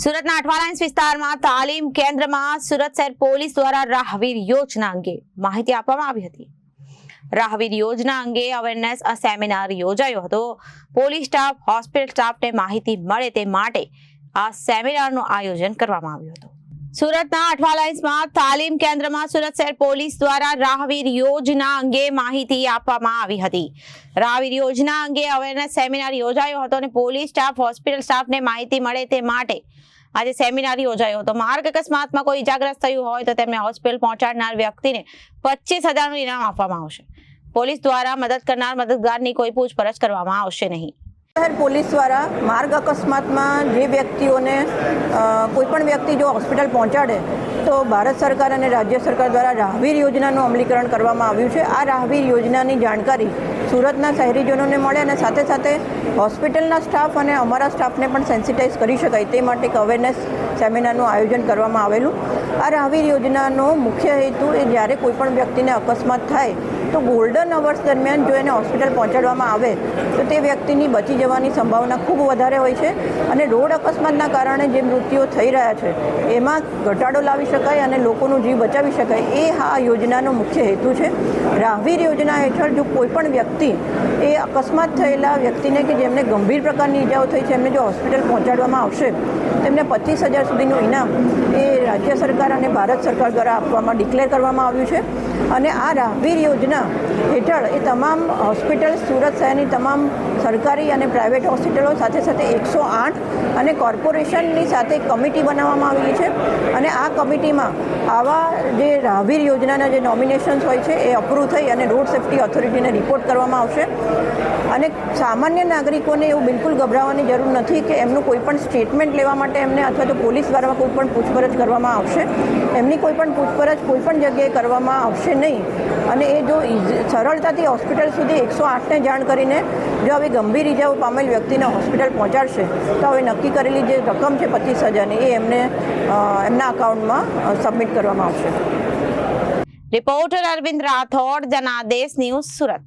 સુરતના અઠવાલાઇન્સ વિસ્તારમાં તાલીમ કેન્દ્રમાં સુરત શહેર પોલીસ દ્વારા રાહવીર યોજના અંગે માહિતી આપવામાં આવી હતી. રાહવીર યોજના અંગે અવેરનેસ સેમિનાર યોજાયો હતો. પોલીસ સ્ટાફ, હોસ્પિટલ સ્ટાફને માહિતી મળે તે માટે આ સેમિનારનું આયોજન કરવામાં આવ્યું હતું. સુરતના અઠવાલાઇન્સમાં તાલીમ કેન્દ્રમાં સુરત શહેર પોલીસ દ્વારા રાહવીર યોજના અંગે માહિતી આપવામાં આવી હતી. રાહવીર યોજના અંગે અવેરનેસ સેમિનાર યોજાયો હતો અને પોલીસ સ્ટાફ હોસ્પિટલ સ્ટાફને માહિતી મળે તે માટે આજે સેમિનાર યોજાયો હતો. માર્ગ અકસ્માતમાં કોઈ ઇજાગ્રસ્ત થયું હોય તો તેમને હોસ્પિટલ પહોંચાડનાર વ્યક્તિને પચીસ હજારનું ઇનામ આપવામાં આવશે. પોલીસ દ્વારા મદદ કરનાર, મદદગારની કોઈ પૂછપરછ કરવામાં આવશે નહીં. શહેર પોલીસ દ્વારા માર્ગ અકસ્માતમાં જે વ્યક્તિઓને કોઈપણ કોઈ પણ વ્યક્તિ જો હોસ્પિટલ પહોંચાડે, તો ભારત સરકાર અને રાજ્ય સરકાર દ્વારા રાહવીર યોજનાનું અમલીકરણ કરવામાં આવ્યું છે. આ રાહવીર યોજનાની જાણકારી સુરતના શહેરીજનોને મળે અને સાથે સાથે હોસ્પિટલના સ્ટાફ અને અમારા સ્ટાફને પણ સેન્સિટાઈઝ કરી શકાય તે માટે એક અવેરનેસ સેમિનારનું આયોજન કરવામાં આવેલું. આ રાહવીર યોજનાનો મુખ્ય હેતુ એ જ્યારે કોઈપણ વ્યક્તિને અકસ્માત થાય તો ગોલ્ડન અવર્સ દરમિયાન જો એને હોસ્પિટલ પહોંચાડવામાં આવે, તો તે વ્યક્તિની બચી જવાની સંભાવના ખૂબ વધારે હોય છે અને રોડ અકસ્માતના કારણે જે મૃત્યુઓ થઈ રહ્યા છે, એમાં ઘટાડો લાવી શકાય અને લોકોનું જીવ બચાવી શકાય, એ આ યોજનાનો મુખ્ય હેતુ છે. રાહવીર યોજના હેઠળ જો કોઈપણ વ્યક્તિ એ અકસ્માત થયેલા વ્યક્તિને કે જેમને ગંભીર પ્રકારની ઈજાઓ થઈ છે, એમને જો હોસ્પિટલ પહોંચાડવામાં આવશે, તેમને પચીસ હજાર સુધીનું ઇનામ એ રાજ્ય સરકાર અને ભારત સરકાર દ્વારા આપવામાં ડિક્લેર કરવામાં આવ્યું છે. અને આ રાહવીર યોજના હેઠળ એ તમામ હોસ્પિટલ સુરત શહેરની તમામ સરકારી અને પ્રાઇવેટ હોસ્પિટલો સાથે સાથે એકસો આઠ અને કોર્પોરેશનની સાથે કમિટી બનાવવામાં આવેલી છે. અને આ કમિટીમાં આવા જે રાહવીર યોજનાના જે નોમિનેશન્સ હોય છે, એ અપ્રૂવ થઈ અને રોડ સેફ્ટી ઓથોરિટીને રિપોર્ટ કરવામાં આવશે. અને સામાન્ય નાગરિકોને એવું બિલકુલ ગભરાવાની જરૂર નથી કે એમનું કોઈ પણ સ્ટેટમેન્ટ લેવા માટે એમને અથવા તો પોલીસ દ્વારા કોઈ પણ પૂછપરછ કરવામાં આવશે. એમની કોઈ પણ પૂછપરછ કોઈ પણ જગ્યાએ કરવામાં આવશે નહીં. અને એ જો સરળતાથી હોસ્પિટલ સુધી એકસો આઠને જાણ કરીને જો આવી ગંભીર ઇજાઓ પામેલ વ્યક્તિને હોસ્પિટલ પહોંચાડશે. તો હવે નક્કી કરેલી જે રકમ છે પચીસ હજારની એ એમને એમના અકાઉન્ટમાં સબમિટ કરવામાં આવશે. Reporter Arvind Rathod, Janadesh news Surat.